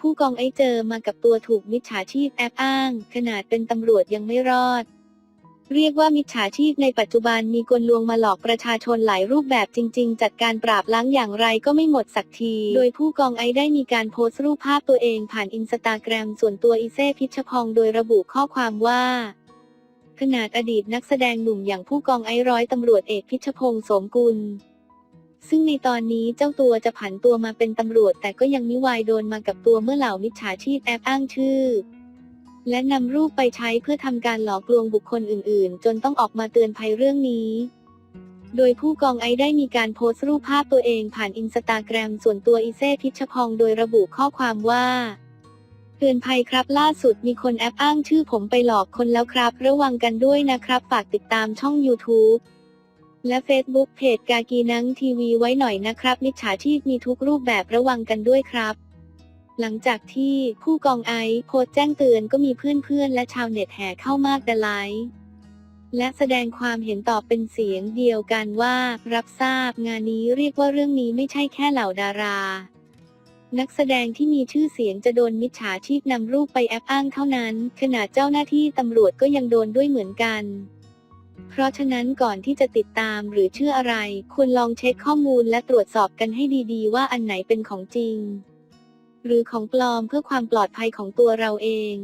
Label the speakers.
Speaker 1: ผู้กองไอเจอมากับตัวถูกมิจฉาชีพแอบอ้าง ขนาดเป็นตำรวจยังไม่รอด เรียกว่ามิจฉาชีพในปัจจุบันมีกลลวงมาหลอกประชาชนหลายรูปแบบจริง ๆ จัดการปราบล้างอย่างไรก็ไม่หมดสักที โดยผู้กองไอได้มีการโพสต์รูปภาพตัวเองผ่านอินสตาแกรมส่วนตัวอีเซ่พิชพองโดยระบุข้อความว่าขนาดอดีตนักแสดงหนุ่มอย่างผู้กองไอร้อยตำรวจเอกพิชพงษ์โสมกุล ซึ่งในตอนนี้เจ้าตัวจะผันตัวมาเป็นตำรวจ แต่ก็ยังมิวายโดนมากับตัวเมื่อเหล่ามิจฉาชีพแอบอ้างชื่อ และนำรูปไปใช้เพื่อทำการหลอกลวงบุคคลอื่น ๆ จนต้องออกมาเตือนภัยเรื่องนี้ โดยผู้กองไอได้มีการโพสต์รูปภาพตัวเองผ่านอินสตาแกรมส่วนตัวอีเซ่พิชพองโดยระบุข้อความว่าเตือนภัยครับล่าสุดมีคนแอบอ้างชื่อผมไปหลอกคนแล้วครับ ระวังกันด้วยนะครับ ฝากติดตามช่อง YouTube และ Facebook เพจกากีนังทีวีไว้หน่อยนะครับ มิจฉาชีพมีทุกรูปแบบระวังกันด้วยครับ หลังจากที่ผู้กองไอซ์โพสต์แจ้งเตือนก็มีเพื่อนๆ และชาวเน็ตแห่เข้ามากดไลค์และแสดงความเห็นตอบเป็นเสียงเดียวกันว่า รับทราบงานนี้เรียกว่าเรื่องนี้ไม่ใช่แค่เหล่าดารา นักแสดงที่มีชื่อเสียงจะโดนมิจฉาชีพนำรูปไปแอบอ้างเท่านั้นขณะเจ้าหน้าที่ตำรวจก็ยังโดนด้วยเหมือนกัน เพราะฉะนั้นก่อนที่จะติดตามหรือเชื่ออะไร ควรลองเช็คข้อมูลและตรวจสอบกันให้ดีๆ ว่าอันไหนเป็นของจริง หรือของปลอมเพื่อความปลอดภัยของตัวเราเอง